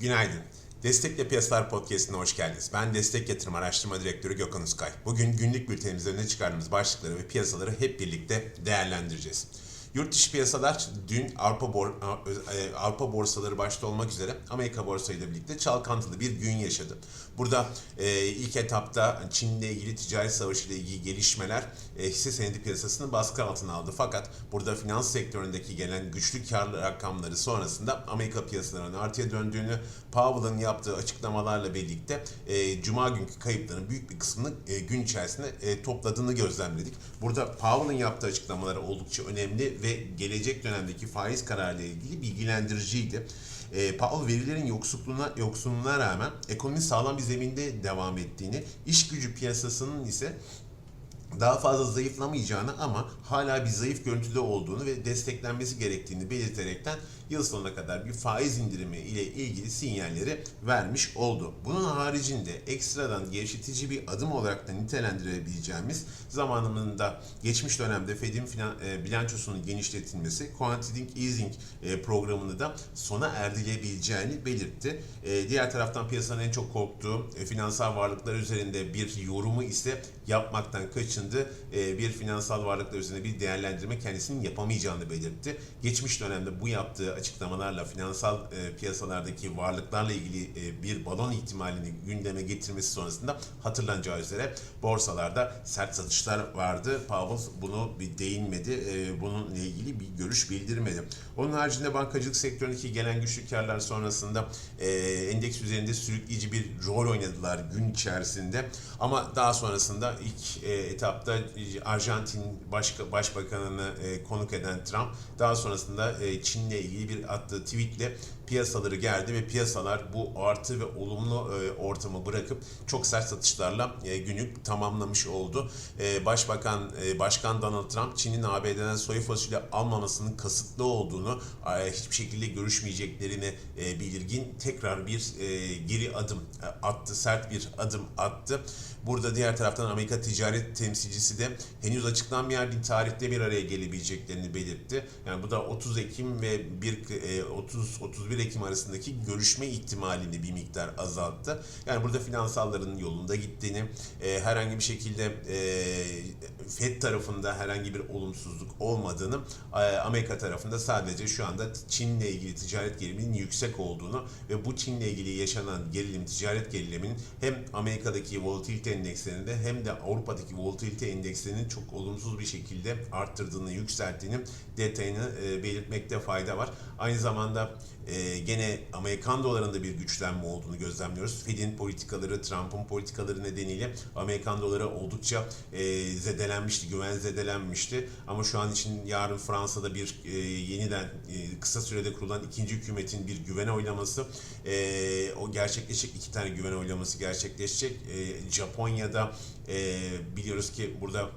Günaydın. Destekle Piyasalar Podcast'ine hoş geldiniz. Ben Destek Yatırım Araştırma Direktörü Gökhan Uskay. Bugün günlük bültenimizde öne çıkardığımız başlıkları ve piyasaları hep birlikte değerlendireceğiz. Yurt dışı piyasalar dün Avrupa, bor e, Avrupa borsaları başta olmak üzere Amerika borsayla birlikte çalkantılı bir gün yaşadı. Burada e, ilk etapta Çin'le ilgili ticaret savaşı ile ilgili gelişmeler e, hisse senedi piyasasını baskı altına aldı. Fakat burada finans sektöründeki gelen güçlü karlı rakamları sonrasında Amerika piyasalarının artıya döndüğünü, Powell'ın yaptığı açıklamalarla birlikte e, Cuma günkü kayıpların büyük bir kısmını e, gün içerisinde e, topladığını gözlemledik. Burada Powell'ın yaptığı açıklamaları oldukça önemli ve gelecek dönemdeki faiz kararıyla ilgili bilgilendiriciydi. E, Powell verilerin yoksulluğuna, yoksunluğuna rağmen ekonomi sağlam bir zeminde devam ettiğini, iş gücü piyasasının ise daha fazla zayıflamayacağını ama hala bir zayıf görüntüde olduğunu ve desteklenmesi gerektiğini belirterekten yıl sonuna kadar bir faiz indirimi ile ilgili sinyalleri vermiş oldu. Bunun haricinde ekstradan gevşetici bir adım olarak da nitelendirebileceğimiz zamanında geçmiş dönemde Fed'in e, bilançosunun genişletilmesi, quantitative easing e, programını da sona erdirebileceğini belirtti. E, diğer taraftan piyasanın en çok korktuğu finansal varlıklar üzerinde bir yorumu ise yapmaktan kaçındı. Bir finansal varlıklar üzerinde bir değerlendirme kendisinin yapamayacağını belirtti. Geçmiş dönemde bu yaptığı açıklamalarla finansal e, piyasalardaki varlıklarla ilgili e, bir balon ihtimalini gündeme getirmesi sonrasında hatırlanacağı üzere borsalarda sert satışlar vardı. Powell bunu bir değinmedi. E, bununla ilgili bir görüş bildirmedi. Onun haricinde bankacılık sektöründeki gelen güçlü karlar sonrasında e, endeks üzerinde sürükleyici bir rol oynadılar gün içerisinde. Ama daha sonrasında ilk e, etapta Arjantin Başka, Başbakanını e, konuk eden Trump daha sonrasında e, Çin'le ilgili bir attığı tweetle piyasaları gerdi ve piyasalar bu artı ve olumlu e, ortamı bırakıp çok sert satışlarla e, günü tamamlamış oldu. E, Başbakan e, Başkan Donald Trump Çin'in ABD'den soya fasulye almamasının kasıtlı olduğunu, hiçbir şekilde görüşmeyeceklerini e, belirgin tekrar bir e, geri adım attı, sert bir adım attı. Burada diğer taraftan Amerika ticaret temsilcisi de henüz açıklanmayan bir tarihte bir araya gelebileceklerini belirtti. Yani bu da 30 Ekim ve 1 30 31 Ekim arasındaki görüşme ihtimalini bir miktar azalttı. Yani burada finansalların yolunda gittiğini, e, herhangi bir şekilde e, Fed tarafında herhangi bir olumsuzluk olmadığını, e, Amerika tarafında sadece şu anda Çin'le ilgili ticaret geriliminin yüksek olduğunu ve bu Çin'le ilgili yaşanan gerilim, ticaret geriliminin hem Amerika'daki volatilite endekslerinde hem de Avrupa'daki volatilite endekslerinin çok olumsuz bir şekilde arttırdığını, yükselttiğini detayını e, belirtmekte fayda var. Aynı zamanda e, gene Amerikan dolarında bir güçlenme olduğunu gözlemliyoruz. Fed'in politikaları, Trump'ın politikaları nedeniyle Amerikan doları oldukça e, zedelenmişti, güven zedelenmişti. Ama şu an için yarın Fransa'da bir e, yeniden e, kısa sürede kurulan ikinci hükümetin bir güven oylaması, e, o gerçekleşecek iki tane güven oylaması gerçekleşecek. E, Japonya'da e, biliyoruz ki burada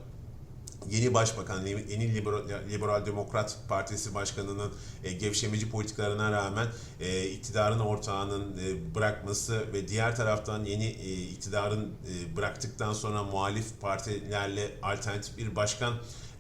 yeni başbakan, yeni liberal, liberal Demokrat Partisi başkanının e, gevşemeci politikalarına rağmen e, iktidarın ortağının e, bırakması ve diğer taraftan yeni e, iktidarın e, bıraktıktan sonra muhalif partilerle alternatif bir başkan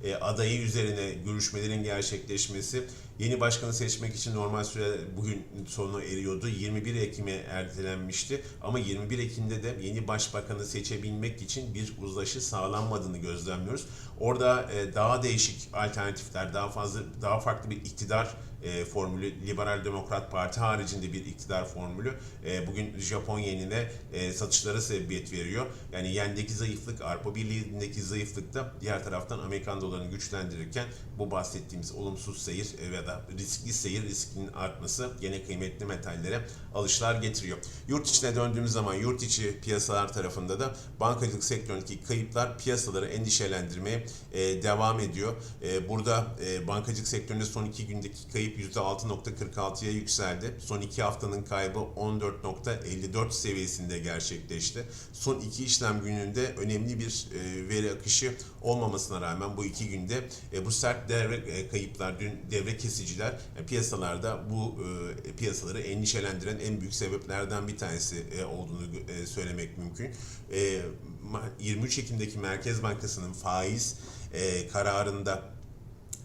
e, adayı üzerine görüşmelerin gerçekleşmesi yeni başkanı seçmek için normal süre bugün sonuna eriyordu. 21 Ekim'e ertelenmişti ama 21 Ekim'de de yeni başbakanı seçebilmek için bir uzlaşı sağlanmadığını gözlemliyoruz. Orada e, daha değişik alternatifler, daha fazla daha farklı bir iktidar e, formülü, Liberal Demokrat Parti haricinde bir iktidar formülü e, bugün Japon yenine e, satışlara sebebiyet veriyor. Yani yendeki zayıflık, Avrupa Birliği'ndeki zayıflık da diğer taraftan Amerikan dolarını güçlendirirken bu bahsettiğimiz olumsuz seyir e, ya da riskli seyir riskinin artması gene kıymetli metallere alışlar getiriyor. Yurt içine döndüğümüz zaman yurt içi piyasalar tarafında da bankacılık sektöründeki kayıplar piyasaları endişelendirmeye e, devam ediyor. E, burada e, bankacılık sektöründe son iki gündeki kayıp %6.46'ya yükseldi. Son iki haftanın kaybı 14.54 seviyesinde gerçekleşti. Son iki işlem gününde önemli bir e, veri akışı olmamasına rağmen bu iki günde e, bu sert devre e, kayıplar, dün devre kesiciler piyasalarda bu piyasaları endişelendiren en büyük sebeplerden bir tanesi olduğunu söylemek mümkün. E, 23 Ekim'deki Merkez Bankası'nın faiz kararında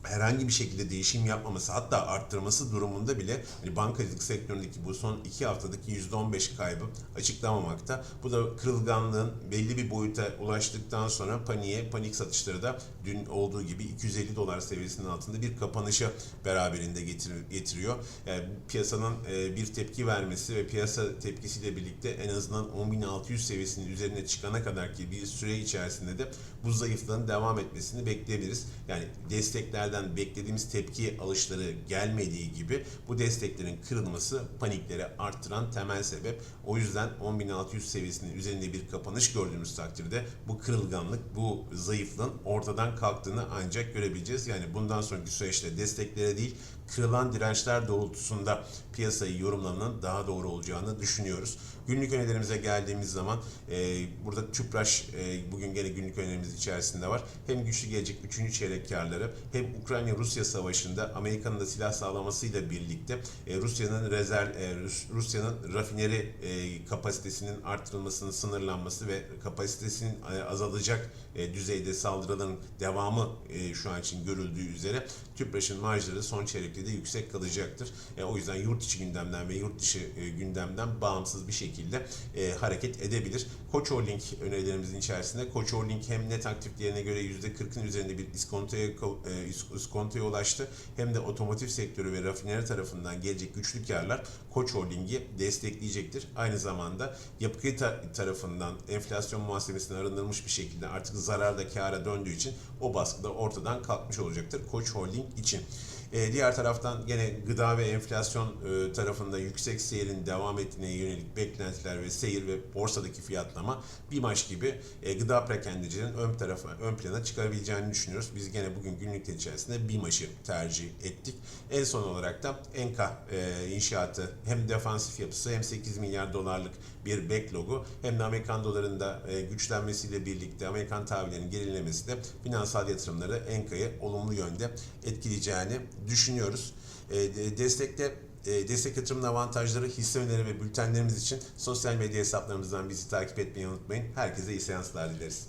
herhangi bir şekilde değişim yapmaması hatta arttırması durumunda bile hani bankacılık sektöründeki bu son iki haftadaki %15 kaybı açıklamamakta. Bu da kırılganlığın belli bir boyuta ulaştıktan sonra paniğe, panik satışları da dün olduğu gibi 250 dolar seviyesinin altında bir kapanışı beraberinde getir- getiriyor. Yani piyasanın e, bir tepki vermesi ve piyasa tepkisiyle birlikte en azından 10.600 seviyesinin üzerine çıkana kadar ki bir süre içerisinde de bu zayıflığın devam etmesini bekleyebiliriz. Yani desteklerden beklediğimiz tepki alışları gelmediği gibi bu desteklerin kırılması panikleri arttıran temel sebep. O yüzden 10.600 seviyesinin üzerinde bir kapanış gördüğümüz takdirde bu kırılganlık, bu zayıflığın ortadan kalktığını ancak görebileceğiz. Yani bundan sonraki süreçte desteklere değil, kırılan dirençler doğrultusunda piyasayı yorumlamanın daha doğru olacağını düşünüyoruz. Günlük önerilerimize geldiğimiz zaman e, burada Tüpraş e, bugün gene günlük önerimiz içerisinde var. Hem güçlü gelecek 3. çeyrek karları hem Ukrayna-Rusya savaşında Amerika'nın da silah sağlamasıyla birlikte e, Rusya'nın rezerv e, Rus- Rusya'nın rafineri e, kapasitesinin arttırılmasının sınırlanması ve kapasitesinin e, azalacak e, düzeyde saldırıların devamı e, şu an için görüldüğü üzere Tüpraş'ın marjları son çeyrekte de yüksek kalacaktır. E, o yüzden yurt içi gündemden ve yurt dışı e, gündemden bağımsız bir şekilde e, hareket edebilir. Koç Holding önerilerimizin içerisinde Koç Holding hem net aktif değerine göre %40'ın üzerinde bir iskontoya, ko- e, is- iskontoya ulaştı hem de otomotiv sektörü ve rafineri tarafından gelecek güçlü karlar Koç Holding'i destekleyecektir. Aynı zamanda yapı kredi ta- tarafından enflasyon muhasebesine arındırılmış bir şekilde artık zararda kâra döndüğü için o baskı da ortadan kalkmış olacaktır Koç Holding için. E, diğer taraftan gene gıda ve enflasyon e, tarafında yüksek seyirin devam ettiğine yönelik beklentiler ve seyir ve borsadaki fiyatlama BİMAŞ gibi e, gıda perakendecilerin ön tarafa ön plana çıkarabileceğini düşünüyoruz. Biz gene bugün günlük içerisinde BİMAŞ'ı tercih ettik. En son olarak da Enka e, inşaatı hem defansif yapısı hem 8 milyar dolarlık bir backlogu hem de Amerikan dolarında e, güçlenmesiyle birlikte Amerikan tahvillerinin gerilemesi de finansal yatırımları Enka'yı olumlu yönde etkileyeceğini düşünüyoruz. E, de- destekte e, destek yatırımın avantajları, hisse öneri ve bültenlerimiz için sosyal medya hesaplarımızdan bizi takip etmeyi unutmayın. Herkese iyi seanslar dileriz.